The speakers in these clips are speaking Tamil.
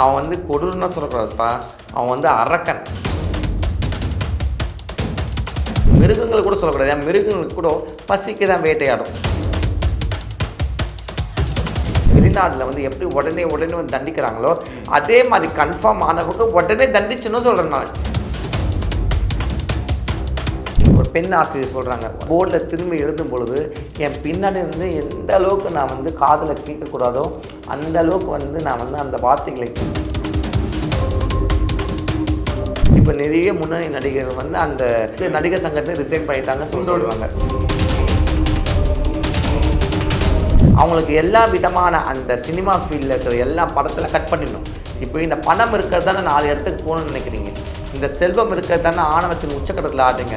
அவன் வந்து கொடூரம்னா சொல்லக்கூடாதுப்பா. அவன் வந்து அரக்கன். மிருகங்களை கூட சொல்லக்கூடாது. ஏன்? மிருகங்களுக்கு கூட பசிக்கு தான் வேட்டையாடும். வெளிநாட்டில் வந்து எப்படி உடனே உடனே வந்து தண்டிக்கிறாங்களோ அதே மாதிரி கன்ஃபார்ம் ஆனவங்க உடனே தண்டிச்சுன்னு சொல்கிறேன் நான். ஒரு பெண் ஆசிரியர் சொல்கிறாங்க போர்டில் திரும்பி எழுதும் பொழுது என் பின்னாடி இருந்து எந்த அளவுக்கு நான் வந்து காதில் கேட்கக்கூடாதோ அந்த அளவுக்கு வந்து நான் வந்து அந்த வார்த்தைகளை இப்போ நிறைய முன்னணி நடிகர்கள் வந்து அந்த நடிகர் சங்கத்தை ரிசைன் பண்ணிட்டாங்க சொல்லி அவங்களுக்கு எல்லா விதமான அந்த சினிமா ஃபீல்டில் இருக்கிற எல்லா படத்தில் கட் பண்ணிடணும். இப்போ இந்த பணம் இருக்கிறது நாலு இடத்துக்கு போகணும்னு நினைக்கிறீங்க. இந்த செல்வம் இருக்கிறது தானே ஆணவத்தின் உச்சக்கட்டத்தில் ஆடுங்க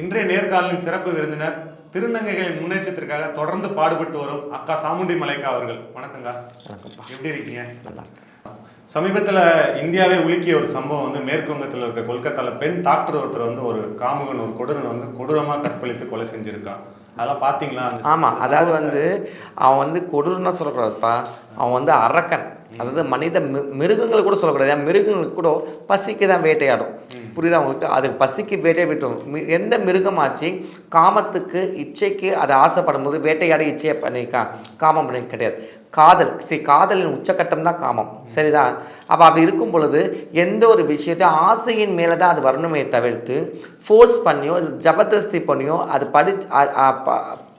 இன்றைய நேர்காணலின் சிறப்பு விருந்தினர் திருநங்கைகளின் முன்னேற்றத்திற்காக தொடர்ந்து பாடுபட்டு வரும் அக்கா சாமுண்டி மலைக்கா அவர்கள். வணக்கங்க. வணக்கம்ப்பா. எப்படி இருக்கீங்க? நல்லா. சமீபத்தில் இந்தியாவே உலுக்கிய ஒரு சம்பவம் வந்து மேற்கு வங்கத்தில் இருக்க கொல்கத்தாவில் பெண் டாக்டர் ஒருத்தர் வந்து ஒரு காமுகன் ஒரு கொடூரன் வந்து கொடூரமாக கற்பழித்து கொலை செஞ்சிருக்கான். அதெல்லாம் பார்த்தீங்களா ஆமாம் அதாவது வந்து அவன் வந்து கொடூரம்னா சொல்லக்கூடாதுப்பா. அவன் வந்து அரக்கன். அதாவது மனித மிருகங்களை கூட சொல்லக்கூடாது. மிருகங்களுக்கு கூட பசிக்கு தான் வேட்டையாடும். புரியுதா உங்களுக்கு? அது பசிக்கு வேட்டையை விட்டோம். எந்த மிருகமாச்சு காமத்துக்கு இச்சைக்கு அது ஆசைப்படும் போது வேட்டையாடி இச்சையை பண்ணிக்கா. காமம் பண்ணி கிடையாது. காதல். சரி காதலின் உச்சக்கட்டம் தான் காமம். சரிதான் அப்போ அப்படி இருக்கும் பொழுது எந்த ஒரு விஷயத்தையும் ஆசையின் மேலே தான் அது வரணுமே தவிர்த்து ஃபோர்ஸ் பண்ணியோ அது ஜபர்தஸ்தி பண்ணியோ அது படி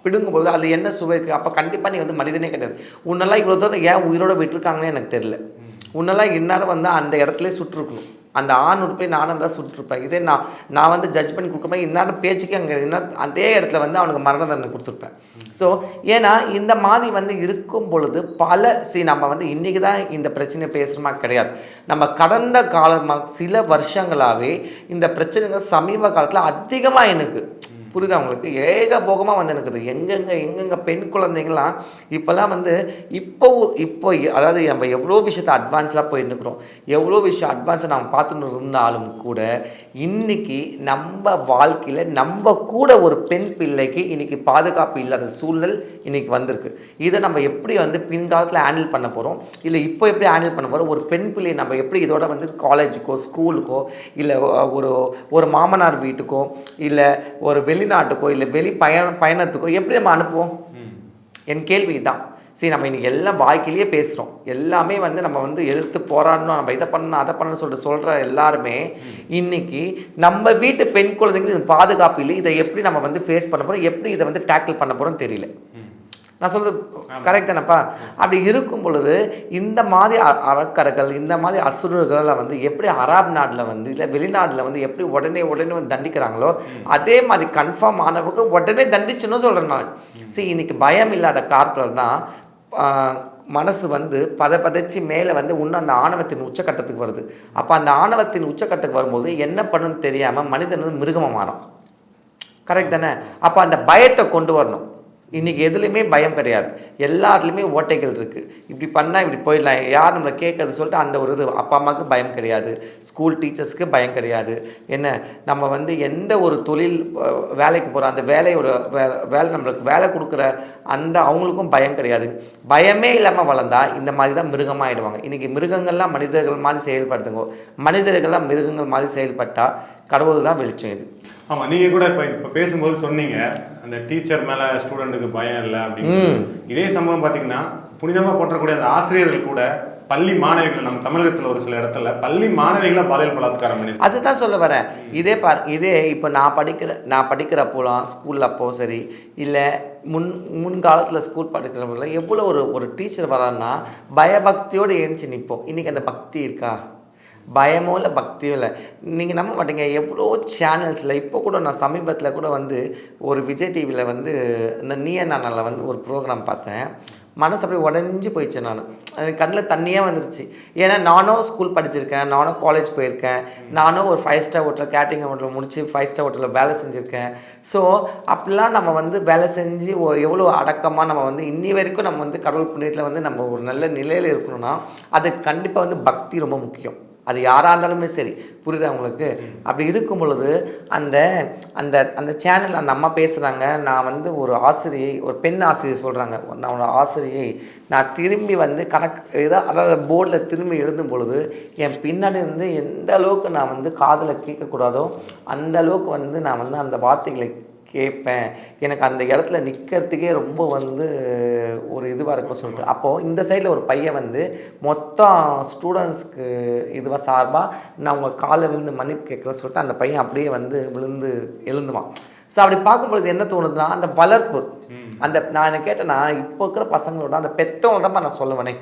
பிடுங்கும்போது அது என்ன சுவை இருக்குது அப்போ கண்டிப்பாக நீ வந்து மனிதனே கிடையாது. உன்னெல்லாம் இவ்வளோ தூரம் ஏன் உயிரோட விட்டுருக்காங்கன்னு எனக்கு தெரியல. உன்னெல்லாம் இந்நேரம் வந்து அந்த இடத்துல சுட்டிருக்கணும் அந்த ஆண் உறுப்பை நானும் தான் சுட்டிருப்பேன். இதே நான் நான் வந்து ஜட்ஜ் பண்ணி கொடுக்கும்போது இந்நேரம் பேச்சுக்கு அங்கே என்ன அதே இடத்துல வந்து அவனுக்கு மரண தண்டனை கொடுத்துருப்பேன். ஸோ ஏன்னா இந்த மாதிரி வந்து இருக்கும் பொழுது பல சி நம்ம வந்து இன்றைக்கி தான் இந்த பிரச்சனையை பேசுகிறோமா கிடையாது. நம்ம கடந்த காலமாக சில வருஷங்களாகவே இந்த பிரச்சனைகள் சமீப காலத்தில் அதிகமாக எனக்கு. புரியுதா உங்களுக்கு? ஏகபோகமாக வந்து இருக்குது எங்கெங்கே எங்கெங்க பெண் குழந்தைங்களாம் இப்போல்லாம் வந்து இப்போ இப்போ அதாவது நம்ம எவ்வளோ விஷயத்தை அட்வான்ஸாக போய் நிற்கிறோம் எவ்வளோ விஷயம் அட்வான்ஸாக நம்ம பார்த்துட்டு இருந்தாலும் கூட இன்றைக்கி நம்ம வாழ்க்கையில் நம்ம கூட ஒரு பெண் பிள்ளைக்கு இன்றைக்கி பாதுகாப்பு இல்லாத சூழ்நிலை இன்றைக்கி வந்திருக்கு. இதை நம்ம எப்படி வந்து பின்காலத்தில் ஹேண்டில் பண்ண போகிறோம் இல்லை இப்போ எப்படி ஹேண்டில் பண்ண போகிறோம் ஒரு பெண் பிள்ளை நம்ம எப்படி இதோட வந்து காலேஜுக்கோ ஸ்கூலுக்கோ இல்லை ஒரு ஒரு மாமனார் வீட்டுக்கோ இல்லை ஒரு வெளிநாட்டுக்கோ இல்லை வெளி பயண பயணத்துக்கோ எப்படி நம்ம அனுப்புவோம்? என் கேள்வி தான் சரி நம்ம இன்னைக்கு எல்லாம் வாழ்க்கையிலேயே பேசுகிறோம் எல்லாமே வந்து நம்ம வந்து எதிர்த்து போராடணும். நம்ம இதை பண்ணணும் அதை பண்ணணும் சொல்லிட்டு சொல்கிற எல்லாருமே இன்னைக்கு நம்ம வீட்டு பெண் குழந்தைங்களுக்கு பாதுகாப்பு இல்லை. இதை எப்படி நம்ம வந்து ஃபேஸ் பண்ண போகிறோம் எப்படி இதை வந்து டேக்கிள் பண்ண போகிறோம் தெரியல. நான் சொல்கிறது கரெக்ட் தானப்பா? அப்படி இருக்கும் பொழுது இந்த மாதிரி அ- அறக்கர்கள் இந்த மாதிரி அசுரர்களை வந்து எப்படி அராப் நாட்டில் வந்து இல்லை வெளிநாட்டில் வந்து எப்படி உடனே உடனே வந்து தண்டிக்கிறாங்களோ அதே மாதிரி கன்ஃபார்ம் ஆனவங்க உடனே தண்டிச்சுன்னு சொல்கிறேன் நான். சரி இன்னைக்கு பயம் இல்லாத காலத்தில் தான் மனசு வந்து பத பதைச்சு மேலே வந்து இன்னும் அந்த ஆணவத்தின் உச்சக்கட்டத்துக்கு வருது. அப்போ அந்த ஆணவத்தின் உச்சக்கட்டத்துக்கு வரும்போது என்ன பண்ணணும்னு தெரியாமல் மனிதன் வந்து மிருகமாக மாறும். கரெக்ட் தானே? அப்போ அந்த பயத்தை கொண்டு வரணும். இன்றைக்கி எதுலேயுமே பயம் கிடையாது. எல்லாத்துலேயுமே ஓட்டைகள் இருக்குது இப்படி பண்ணால் இப்படி போயிடலாம். யார் நம்மளை கேட்கறது சொல்லிட்டு அந்த ஒரு இது அப்பா அம்மாவுக்கு பயம் கிடையாது. ஸ்கூல் டீச்சர்ஸ்க்கு பயம் கிடையாது. என்ன? நம்ம வந்து எந்த ஒரு தொழில் வேலைக்கு போகிறோம் அந்த வேலையோட வே- வேலை நம்மளுக்கு வேலை கொடுக்குற அந்த அவங்களுக்கும் பயம் கிடையாது. பயமே இல்லாமல் வளர்ந்தா இந்த மாதிரி தான் மிருகமாகிடுவாங்க இன்றைக்கி மிருகங்கள்லாம் மனிதர்கள் மாதிரி செயல்படுத்துங்க. மனிதர்கள்லாம் மிருகங்கள் மாதிரி செயல்பட்டால் கடவுள் தான் வெளிச்சம் இது. ஆமா நீங்க கூட இப்ப இப்ப பேசும்போது சொன்னீங்க அந்த டீச்சர் மேல ஸ்டூடெண்ட்டுக்கு பயம் இல்லை அப்படின்னு இதே சம்பவம் பாத்தீங்கன்னா புனிதமா போற்றக்கூடிய அந்த ஆசிரியர்கள் கூட பள்ளி மாணவிகள் நம்ம தமிழகத்துல ஒரு சில இடத்துல பள்ளி மாணவிகளை பாலியல் பலாத்காரம் பண்ணி அதுதான் சொல்ல வரேன். இதே பார் இதே இப்போ நான் படிக்கிற நான் படிக்கிறப்போலாம் ஸ்கூலில் அப்போ சரி இல்லை முன் முன்காலத்தில் ஸ்கூல் படிக்கிறப்போலாம் எவ்வளோ ஒரு ஒரு டீச்சர் வரான்னா பயபக்தியோடு ஏஞ்சி நிற்போம் இன்றைக்கி அந்த பக்தி இருக்கா? பயமோ இல்லை பக்தியோ இல்லை. நீங்கள் நம்ப மாட்டீங்க. எவ்வளோ சேனல்ஸில் இப்போ கூட நான் சமீபத்தில் கூட வந்து ஒரு விஜய் டிவியில் வந்து இந்த நீய நானில் வந்து ஒரு ப்ரோக்ராம் பார்த்தேன். மனசு அப்படியே உடஞ்சி போயிடுச்சு நான். கண்ணில் தண்ணியே வந்துருச்சு. ஏன்னா நானும் ஸ்கூல் படிச்சிருக்கேன். நானும் காலேஜ் போயிருக்கேன். நானும் ஒரு ஃபைவ் ஸ்டார் ஹோட்டலில் கேட்டரிங் ஹோட்டலில் முடிச்சு ஃபைவ் ஸ்டார் ஹோட்டலில் வேலை செஞ்சுருக்கேன். ஸோ அப்படிலாம் நம்ம வந்து வேலை செஞ்சு எவ்வளோ அடக்கமாக நம்ம வந்து இன்னி வரைக்கும் நம்ம வந்து கடவுள் புண்ணியத்தில் வந்து நம்ம ஒரு நல்ல நிலையில் இருக்கணும்னா அதுக்கு கண்டிப்பாக வந்து பக்தி ரொம்ப முக்கியம். அது யாராக இருந்தாலுமே சரி புரியுதா உங்களுக்கு? அப்படி இருக்கும் பொழுது அந்த அந்த அந்த சேனல் அந்த அம்மா பேசுகிறாங்க நான் வந்து ஒரு ஆசிரியை ஒரு பெண் ஆசிரியர் சொல்கிறாங்க நான் ஒரு ஆசிரியை. நான் திரும்பி வந்து கணக்கு ஏதோ அதாவது போர்டில் திரும்பி எழுதும் பொழுது என் பின்னாடி இருந்து எந்த அளவுக்கு நான் வந்து காதில் கேட்கக்கூடாதோ அந்த அளவுக்கு வந்து நான் வந்து அந்த வார்த்தைகளை கேட்பேன். எனக்கு அந்த இடத்துல நிற்கிறதுக்கே ரொம்ப வந்து ஒரு இதுவாக இருக்கும் சொல்லிட்டு. அப்போது இந்த சைடில் ஒரு பையன் வந்து மொத்தம் ஸ்டூடெண்ட்ஸ்க்கு இதுவாக சார்பாக நான் உங்கள் காலில் விழுந்து மன்னிப்பு கேட்குறேன்னு சொல்லிட்டு அந்த பையன் அப்படியே வந்து விழுந்து எழுந்துவான். ஸோ அப்படி பார்க்கும்பொழுது என்ன தோணுதுன்னா அந்த வளர்ப்பு. அந்த நான் என்ன கேட்டேன்னா இப்போ இருக்கிற பசங்களோட அந்த பெத்தவங்க தான் நான் சொல்லுவேனே.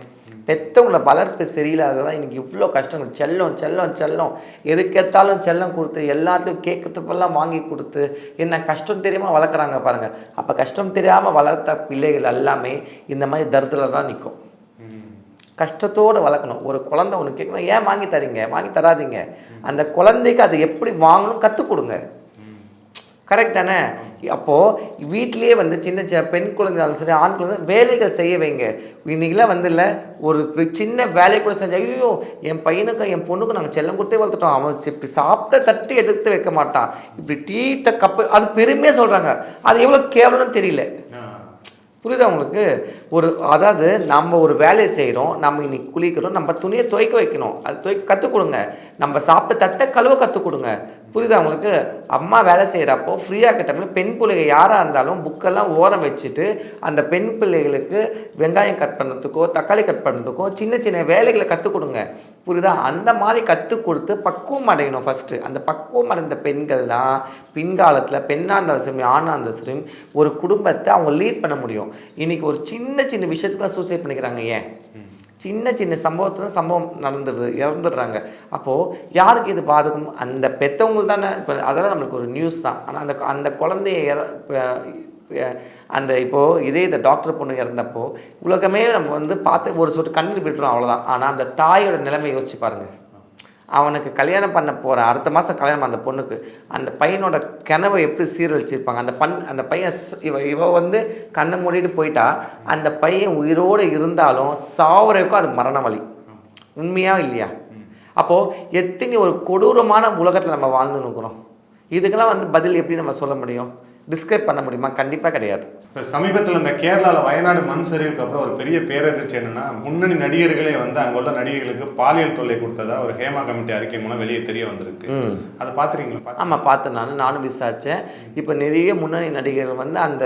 பெத்தவங்களோட வளர்ப்பு சரியில்லாததான் இன்னைக்கு இவ்வளோ கஷ்டங்கள். செல்லம் செல்லம் செல்லம். எதுக்கெடுத்தாலும் செல்லம் கொடுத்து எல்லாத்துலையும் கேட்கறதுப்பெல்லாம் வாங்கி கொடுத்து என்ன கஷ்டம் தெரியாமல் வளர்க்குறாங்க பாருங்கள் அப்போ கஷ்டம் தெரியாமல் வளர்த்த பிள்ளைகள் எல்லாமே இந்த மாதிரி தருத்தில் தான் நிற்கும் கஷ்டத்தோடு வளர்க்கணும். ஒரு குழந்தை ஒன்று கேட்கணும் ஏன் வாங்கி தரீங்க? வாங்கி தராதீங்க. அந்த குழந்தைக்கு அதை எப்படி வாங்கணும் கற்றுக் கொடுங்க. கரெக்ட் தானே? அப்போது வீட்டிலேயே வந்து சின்ன சின்ன பெண் குழந்தைகளும் சரி ஆண் குழந்தை வேலைகள் செய்ய வைங்க. இன்னைக்கெல்லாம் வந்து இல்லை ஒரு சின்ன வேலையை கூட செஞ்சா ஐயோ என் பையனுக்கும் என் பொண்ணுக்கும் நாங்கள் செல்லம் கொடுத்தே வளர்த்துட்டோம். அவன் இப்படி சாப்பிட்ட தட்டி எடுத்து வைக்க மாட்டான். இப்படி டீட்ட கப்பு அது பெருமையாக சொல்கிறாங்க அது எவ்வளோ கேவலம்னு தெரியல. புரியுதா உங்களுக்கு? ஒரு அதாவது நம்ம ஒரு வேலையை செய்கிறோம் நம்ம இன்னைக்கு குளிக்கிறோம் நம்ம துணியை துவைக்க வைக்கணும். அது துவைக்க கற்றுக் கொடுங்க. நம்ம சாப்பிட்ட தட்டை கழுவ கற்றுக் கொடுங்க. புரியுதா உங்களுக்கு? அம்மா வேலை செய்கிறப்போ ஃப்ரீயாக கிட்டமில் பெண் பிள்ளைகள் யாராக இருந்தாலும் புக்கெல்லாம் ஓரம் வச்சுட்டு அந்த பெண் பிள்ளைகளுக்கு வெங்காயம் கட் பண்ணுறதுக்கோ தக்காளி கட் பண்ணுறதுக்கோ சின்ன சின்ன வேலைகளை கற்றுக் கொடுங்க. புரியுதா? அந்த மாதிரி கற்றுக் கொடுத்து பக்குவம் அடையணும் ஃபஸ்ட்டு அந்த பக்குவம் அடைந்த பெண்கள் தான் பின்காலத்தில் பெண்ணாக இருந்தாலும் சரி ஆணாக இருந்தாலும் சரி ஒரு குடும்பத்தை அவங்க லீட் பண்ண முடியும். இன்றைக்கி ஒரு சின்ன சின்ன விஷயத்துக்கு தான் சூசைட் பண்ணிக்கிறாங்க ஏன்? சின்ன சின்ன சம்பவத்தில் சம்பவம் நடந்துடுது இறந்துடுறாங்க. அப்போது யாருக்கு இது பாதகம்? அந்த பெற்றவங்க தானே. இப்போ அதெல்லாம் நம்மளுக்கு ஒரு நியூஸ் தான். ஆனால் அந்த அந்த குழந்தைய இற- அந்த இப்போது இதே இந்த டாக்டர் பொண்ணு இறந்தப்போ உலகமே நம்ம வந்து பார்த்து ஒரு சொட்டு கண்ணீர் விட்டுரும் அவ்வளோதான் ஆனால் அந்த தாயோட நிலைமை யோசிச்சு பாருங்கள் அவனுக்கு கல்யாணம் பண்ண போகிற அடுத்த மாதம் கல்யாணம் அந்த பொண்ணுக்கு அந்த பையனோட கனவை எப்படி சீரழிச்சிருப்பாங்க? அந்த பண் அந்த பையன் இவ இவ வந்து கண்ணை மூடிட்டு போயிட்டா அந்த பையன் உயிரோடு இருந்தாலும் சாவரைக்கும் அது மரண வழி. உண்மையாக இல்லையா? அப்போது எத்தனை ஒரு கொடூரமான உலகத்தில் நம்ம வாழ்ந்து இதுக்கெல்லாம் வந்து பதில் எப்படி நம்ம சொல்ல முடியும்? டிஸ்கிரைப் பண்ண முடியுமா? கண்டிப்பாக கிடையாது. இப்போ சமீபத்தில் இந்த கேரளாவில் வயநாடு மண் சரிவுக்கு அப்புறம் ஒரு பெரிய பேரதிர்ச்சி என்னன்னா முன்னணி நடிகர்களே வந்து அங்க உள்ள நடிகர்களுக்கு பாலியல் தொல்லை கொடுத்ததா ஒரு ஹேமா கமிட்டி அறிக்கை மூலம் வெளியே தெரிய வந்திருக்கு. அதை பார்த்துறீங்களா பார்த்து- ஆமாம் பார்த்தேன் நான். நானும் விசாரித்தேன் இப்போ நிறைய முன்னணி நடிகர்கள் வந்து அந்த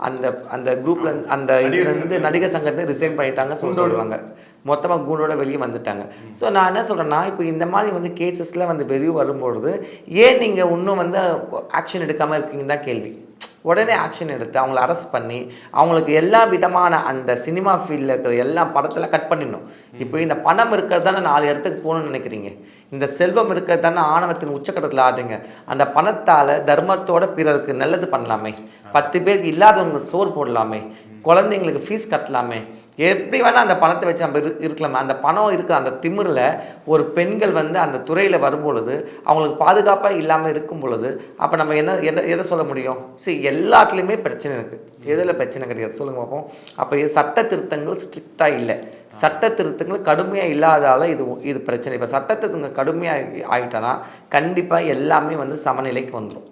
அந்த அந்த குரூப்பில் அந்த இதுல இருந்து நடிகர் சங்கத்தை ரிசைன் பண்ணிட்டாங்க சொல்ல சொல்கிறாங்க மொத்தமாக கூண்டோட வெளியே வந்துட்டாங்க. ஸோ நான் என்ன சொல்கிறேன்னா இப்போ இந்த மாதிரி வந்து கேசஸ்லாம் வந்து வெளியே வரும்பொழுது ஏன் நீங்கள் இன்னும் வந்து ஆக்ஷன் எடுக்காமல் இருக்கீங்கன்னு தான் கேள்வி. உடனே ஆக்ஷன் எடுத்து அவங்கள அரெஸ்ட் பண்ணி அவங்களுக்கு எல்லா விதமான அந்த சினிமா ஃபீல்டில் இருக்கிற எல்லா படத்தில் கட் பண்ணிடணும். இப்போ இந்த பணம் இருக்கிறது தானே நாலு இடத்துக்கு போகணும்னு நினைக்கிறீங்க. இந்த செல்வம் இருக்கிறது தானே ஆணவத்தின் உச்சக்கட்டத்தில் ஆடுறீங்க அந்த பணத்தால் தர்மத்தோட பிறருக்கு நல்லது பண்ணலாமே. பத்து பேருக்கு இல்லாதவங்க சோறு போடலாமே. குழந்தைங்களுக்கு ஃபீஸ் கட்டலாமே. எப்படி வேணால் அந்த பணத்தை வச்சு நம்ம இரு- அந்த பணம் இருக்கிற அந்த திமிரில் ஒரு பெண்கள் வந்து அந்த துறையில் வரும்பொழுது அவங்களுக்கு பாதுகாப்பாக இல்லாமல் இருக்கும் பொழுது அப்போ நம்ம என்ன என்ன எதை சொல்ல முடியும்? சரி எல்லாத்துலேயுமே பிரச்சனை இருக்குது எதில் பிரச்சனை கிடையாது. சொல்லுங்க பார்ப்போம் அப்போ இது சட்ட திருத்தங்கள் ஸ்ட்ரிக்டாக இல்லை. சட்ட திருத்தங்கள் கடுமையாக இல்லாதால இது இது பிரச்சனை. இப்போ சட்ட திருத்தங்கள் கடுமையாக ஆகிட்டனா கண்டிப்பாக எல்லாமே வந்து சமநிலைக்கு வந்துடும்